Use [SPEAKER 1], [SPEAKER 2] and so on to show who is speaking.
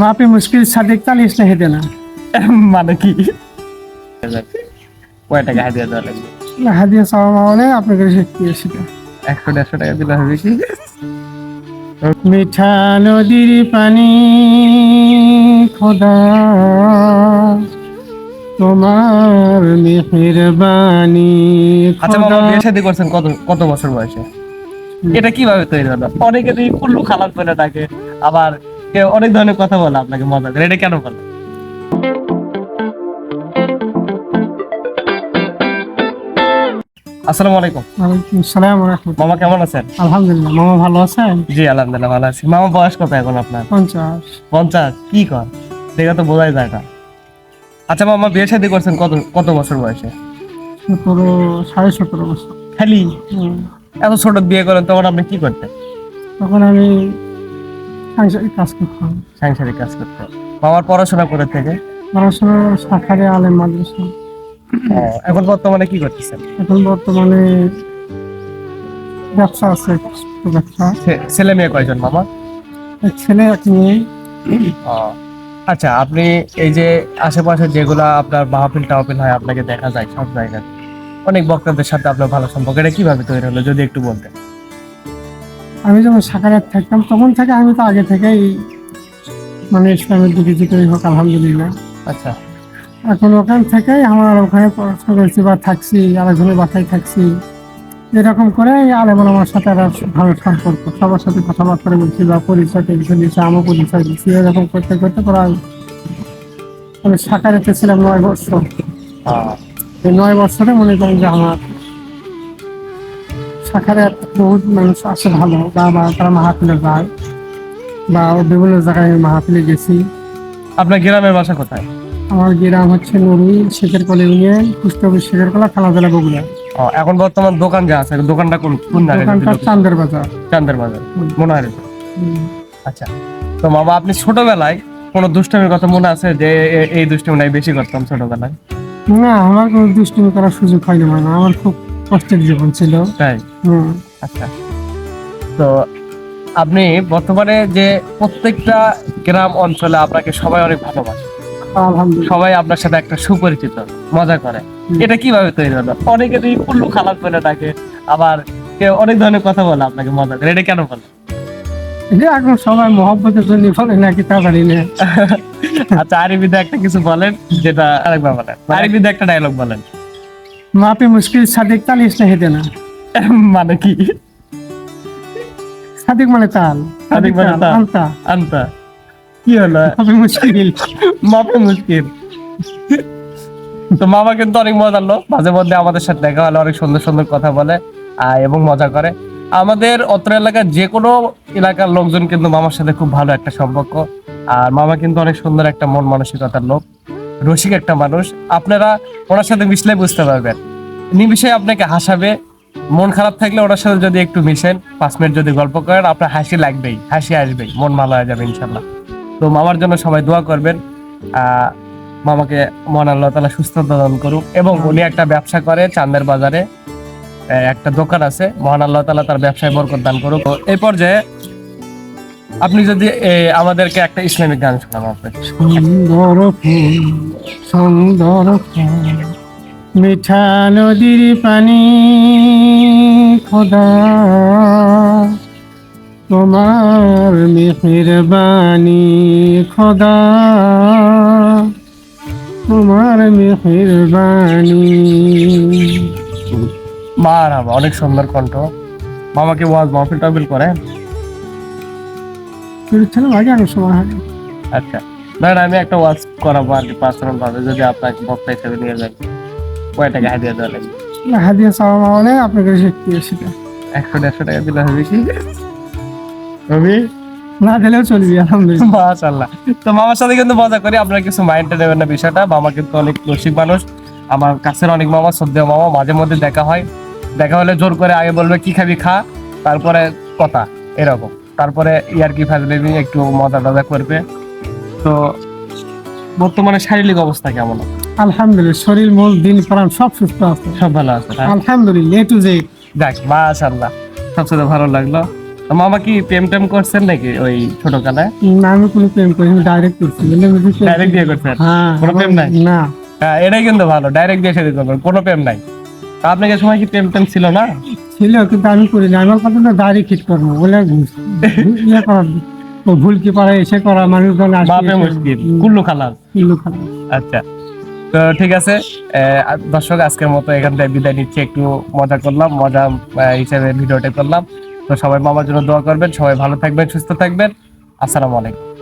[SPEAKER 1] মাপে মুশকিল সাদিক চালিস না হেঁটে না
[SPEAKER 2] মানে কি? কয় টাকা হাদিয়া দেওয়া লাগবে?
[SPEAKER 1] না, হাদিয়া চাওয়া মাওয়ালে আপনাকে শিখতে সেটা
[SPEAKER 2] একশো দেড়শো টাকা দিলে হবে কি?
[SPEAKER 1] মিঠা নদীর পানি খোদা। তোমার মেহেরবানি
[SPEAKER 2] আচ্ছা মামা বিয়ে শাদী করছেন কত কত বছর বয়সে? এটা কীভাবে তৈরি হলো? অনেকে তো কুল্লু খালাস বলে ডাকে আবার অনেক ধরনের কথা বলে আপনাকে মজা করে। এটা কেন বলে? আসসালামু আলাইকুম।
[SPEAKER 1] ওয়ালাইকুম আসসালাম রহমতুল্লাহ।
[SPEAKER 2] মামা কেমন আছেন?
[SPEAKER 1] আলহামদুলিল্লাহ মামা ভালো আছেন?
[SPEAKER 2] জি আলহামদুলিল্লাহ ভালো আছি। মামা বয়স কত এখন আপনার?
[SPEAKER 1] পঞ্চাশ।
[SPEAKER 2] পঞ্চাশ? কি কর? দেখে তো বোঝাই যায় না। আচ্ছা মামা বিয়ে শাদী করছেন কত কত বছর বয়সে?
[SPEAKER 1] সতেরো সাড়ে সতেরো বছর।
[SPEAKER 2] খালি? এত ছোট বিয়ে করেন তখন আপনি কি করতেন?
[SPEAKER 1] তখন আমি সাংসারিক কাজ করতাম
[SPEAKER 2] সাংসারিক কাজ করতেন বাবার পড়াশোনা করে থেকে?
[SPEAKER 1] পড়াশোনা শাখারে আলেম মাদ্রাসা।
[SPEAKER 2] এখন বর্তমানে কি করতেছেন?
[SPEAKER 1] এখন বর্তমানে ব্যবসা আছে ব্যবসা।
[SPEAKER 2] ছেলে মেয়ে কয়জন মামা?
[SPEAKER 1] ছেলে এক মেয়ে।
[SPEAKER 2] আচ্ছা আপনি এই যে আশেপাশে যেগুলা আপনার মাহফিল টাহফিল হয় আপনাকে দেখা যায় সব জায়গায়। অনেক বক্তাদের সাথে আপনার ভালো সম্পর্ক এটা কীভাবে তৈরি হলো যদি একটু বলতেন।
[SPEAKER 1] আমি যখন শাখারাত থাকতাম তখন থেকে আমি তো আগে থেকেই মানে ইসলামের দিকে যেটাই হোক আলহামদুলিল্লাহ।
[SPEAKER 2] আচ্ছা।
[SPEAKER 1] এখন ওখান থেকেই আমার ওখানে পড়াশোনা করেছি বা থাকছি আরেকজনের বাসায় থাকছি। এরকম করে আলেমন আমার সাথে আর ভালো সম্পর্ক। সবার সাথে কথাবার্তা বলছি বা পরিচয় টেলিফোন দিচ্ছে আমার পরিচয় দিচ্ছি এরকম করতে করতে প্রায় আমি সাকারেতে ছিলাম নয় বছর। এই নয় বছরে মনে করেন যে আমার শাখারে বহুত মানুষ আসে ভালো। বা তারা মাহাপিলে যায়। বা বিভিন্ন জায়গায় আমি মাহাপিলে গেছি।
[SPEAKER 2] আপনার গ্রামের বাসা কোথায়?
[SPEAKER 1] আমার গ্রাম হচ্ছে নুরি শেখের কলে ইউনিয়ন পুষ্ট শেখের কলা জেলা বগুড়া।
[SPEAKER 2] এখন বর্তমান দোকান যা আছে দোকানটা কোন কোন জায়গায়
[SPEAKER 1] চান্দের বাজার।
[SPEAKER 2] চান্দের বাজার। মনে হয়। আচ্ছা তো বাবা আপনি ছোটবেলায় কোনো দুষ্টামির কথা মনে আছে যে এই দুষ্টামি নাই বেশি করতাম ছোটবেলায়?
[SPEAKER 1] না আমার কোনো দুষ্টুমি করার সুযোগ হয়নি মানে আমার খুব কষ্টের জীবন ছিল।
[SPEAKER 2] তাই? আচ্ছা। তো আপনি বর্তমানে যে প্রত্যেকটা গ্রাম অঞ্চলে আপনাকে সবাই অনেক ভালোবাসে। সবাই আপনার সাথে একটা সুপরিচিত মজা করে। এটা কীভাবে তৈরি হলো? অনেকে তো কুল্লু খালাস বলে ডাকে আবার কেউ অনেক ধরনের কথা বলে আপনাকে মজা করে। এটা কেন বলে?
[SPEAKER 1] যে এখন সবাই মহব্বতের জন্য বলে নাকি তা জানি না।
[SPEAKER 2] আচ্ছা আরবিতে একটা কিছু বলেন যেটা আরেকবার বলেন। আরবিতে একটা ডায়লগ বলেন।
[SPEAKER 1] মাপে মুশকিল সাদিক চালিস না হেঁটে না
[SPEAKER 2] মানে কি?
[SPEAKER 1] সাদিক মানে তাল।
[SPEAKER 2] সাদিক মানে তাল।
[SPEAKER 1] আলতা
[SPEAKER 2] আনতা। কি হলো?
[SPEAKER 1] মাপে মুশকিল।
[SPEAKER 2] মাপে মুশকিল। তো মামা কিন্তু অনেক মজার লোক মাঝে মধ্যে আমাদের সাথে দেখা হলে অনেক সুন্দর সুন্দর কথা বলে এবং মজা করে। আমাদের অত্র এলাকার যে কোনো এলাকার লোকজন কিন্তু মামার সাথে খুব ভালো একটা সম্পর্ক। আর মামা কিন্তু অনেক সুন্দর একটা মন মানসিকতার লোক। রসিক একটা মানুষ, আপনারা ওনার সাথে মিশলে বুঝতে পারবেন। নিমিশে আপনাকে হাসাবে। মন খারাপ থাকলে ওনার সাথে যদি একটু মিশেন, পাঁচ মিনিট যদি গল্প করেন, আপনার হাসি লাগবেই, হাসি আসবেই, মন ভালো হয়ে যাবে ইনশাল্লাহ তো মামার জন্য সবাই দোয়া করবেন। মামাকে মহান আল্লাহ তালা সুস্থতা দান করুক এবং উনি একটা ব্যবসা করে চান্দের বাজারে। একটা দোকান আছে, মহান আল্লাহ তালা তার ব্যবসায় বরকত দান করুক। এই পর্যায়ে আপনি যদি আমাদেরকে একটা ইসলামিক গান শোনান আপনি
[SPEAKER 1] সুন্দর ফুল সুন্দর ফুল মিঠা নদীর পানি খোদা। তোমার মেহেরবানি খোদা। তোমার মেহেরবানি
[SPEAKER 2] মার অনেক সুন্দর কণ্ঠ। মামাকে ওয়াজ মাহফিল টাহফিল করে
[SPEAKER 1] ছিল আগে সময় হয়
[SPEAKER 2] আচ্ছা ধরেন আমি একটা ওয়াজ করাবো আর কি পার্সোনাল ভাবে যদি আপনাকে বক্তা হিসেবে নিয়ে যাই। কয় টাকা হাদিয়া দেওয়া লাগবে
[SPEAKER 1] হাদিয়া চাওয়া মাওয়ালে আপনাকে শিখতে সেটা।
[SPEAKER 2] একশো দেড়শো টাকা দিলে হবে কি? হবে
[SPEAKER 1] না দিলেও চলবি আলহামদুলিল্লাহ।
[SPEAKER 2] মাশাল্লাহ তো মামার সাথে কিন্তু মজা করি আপনারা কিছু মাইন্ডে নেবেন না বিষয়টা। মামা কিন্তু অনেক রসিক মানুষ। আমার কাছের অনেক মামা শ্রদ্ধেয় মামা মাঝে মধ্যে দেখা হয়। দেখা হলে জোর করে আগে বলবে কি খাবি খা? তারপরে কথা এরকম। তারপরে ইয়ার কি ফাজলেমি একটু মজা টজা করবে। তো বর্তমানে শারীরিক অবস্থা কেমন?
[SPEAKER 1] আলহামদুলিল্লাহ শরীর মন দিন প্রাণ সব সুস্থ আছে।
[SPEAKER 2] সব ভালো আছে হ্যাঁ?
[SPEAKER 1] আলহামদুলিল্লাহ এ টু জেড
[SPEAKER 2] যাক মাশাল্লাহ সবচেয়ে ভালো লাগল। মামা কি প্রেম টেম করছেন নাকি ওই ছোট কালায়
[SPEAKER 1] না আমি কোনো প্রেম করিনি ডাইরেক্ট করছি।
[SPEAKER 2] ডাইরেক্ট দিয়ে করছেন
[SPEAKER 1] হ্যাঁ
[SPEAKER 2] কোনো প্রেম নাই?
[SPEAKER 1] না।
[SPEAKER 2] হ্যাঁ এটাই কিন্তু ভালো ডাইরেক্ট দিয়ে সেদিন করবেন কোনো প্রেম নাই। আপনাকে সময় কি প্রেম টেম ছিল না?
[SPEAKER 1] ছিল কিন্তু আমি করি না। আমার কথা হিট করব বলে ইয়ে ও ভুল কি এসে করা মানুষজন
[SPEAKER 2] মুশকিল কুল্লু খালাস।
[SPEAKER 1] কুল্লু।
[SPEAKER 2] আচ্ছা তো ঠিক আছে দর্শক আজকের মতো এখান থেকে বিদায় নিচ্ছি একটু মজা করলাম মজা হিসেবে ভিডিওটা করলাম। তো সবাই মামার জন্য দোয়া করবেন সবাই ভালো থাকবেন সুস্থ থাকবেন। আসসালামু আলাইকুম।